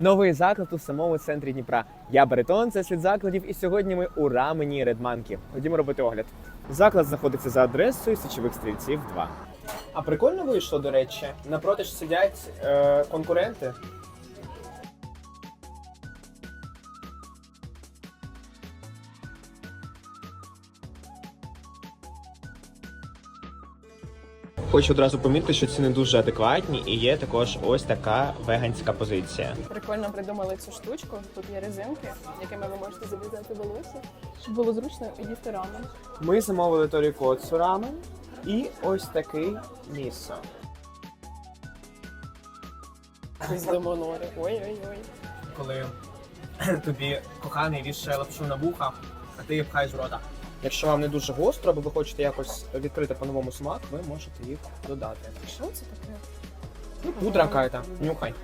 Новий заклад у самому центрі Дніпра. Я Баритон, це слід закладів, і сьогодні ми у рамені Редманки. Ходімо робити огляд. Заклад знаходиться за адресою Січових стрільців 2. А прикольно вийшло, до речі. Напроти ж сидять е, конкуренти. Хочу одразу помітити, що ціни дуже адекватні і є також ось така веганська позиція. Прикольно придумали цю штучку. Тут є резинки, якими ви можете залізати волосся, щоб було зручно їсти рамен. Ми замовили торікоцу рамен і ось такий місо. З лимонори. Ой-ой-ой. Коли тобі коханий вішає лапшу на вуха, а ти її пхаєш в рота. Якщо вам не дуже гостро, або ви хочете якось відкрити по-новому смак, ви можете їх додати. Що це таке? Ну, пудра какая-то. Нюхай.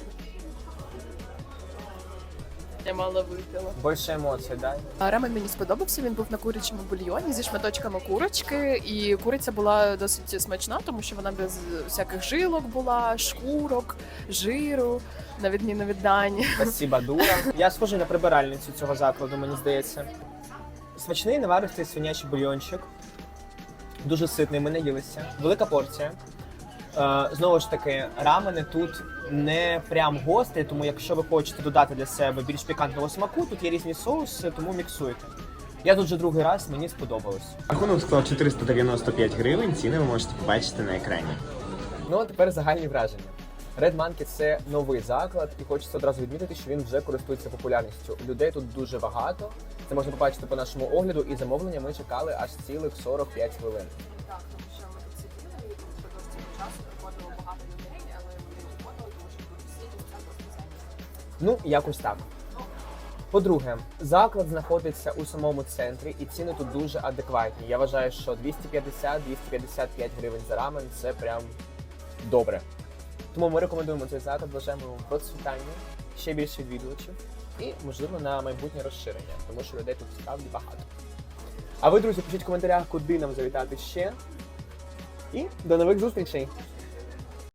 Я мало випила. Більше емоцій, дай. А Рамен мені сподобався. Він був на курячому бульйоні зі шматочками курочки, і куриця була досить смачна, тому що вона без всяких жилок була, шкурок, жиру, на відміну від дані. Спасіба, дура. Я схожий на прибиральницю цього закладу, мені здається. Смачний наваристий свинячий бульйончик. Дуже ситний, ми наїлися. Велика порція. Е, знову ж таки, рамени тут не прям гострі, тому якщо ви хочете додати для себе більш пікантного смаку, тут є різні соуси, тому міксуйте. Я тут вже другий раз, мені сподобалось. Рахунок склав 495 гривень, ціни ви можете побачити на екрані. Ну а тепер загальні враження. Red Monkey – це новий заклад, і хочеться одразу відмітити, що він вже користується популярністю. Людей тут дуже багато. Це можна побачити по нашому огляду, і замовлення ми чекали аж цілих 45 хвилин. Так, тому що ми тут сиділи і впродовж цього часу приходило багато людей, але вони не тому що всі дівчата Ну, якось так. По-друге, заклад знаходиться у самому центрі, і ціни тут дуже адекватні. Я вважаю, що 250-255 гривень за рамен це прям добре. Тому ми рекомендуємо цей заклад, бажаємо йому процвітання, ще більше відвідувачів і, можливо, на майбутнє розширення, тому що людей тут справді багато. А ви, друзі, пишіть в коментарях, куди нам завітати ще. І до нових зустрічей!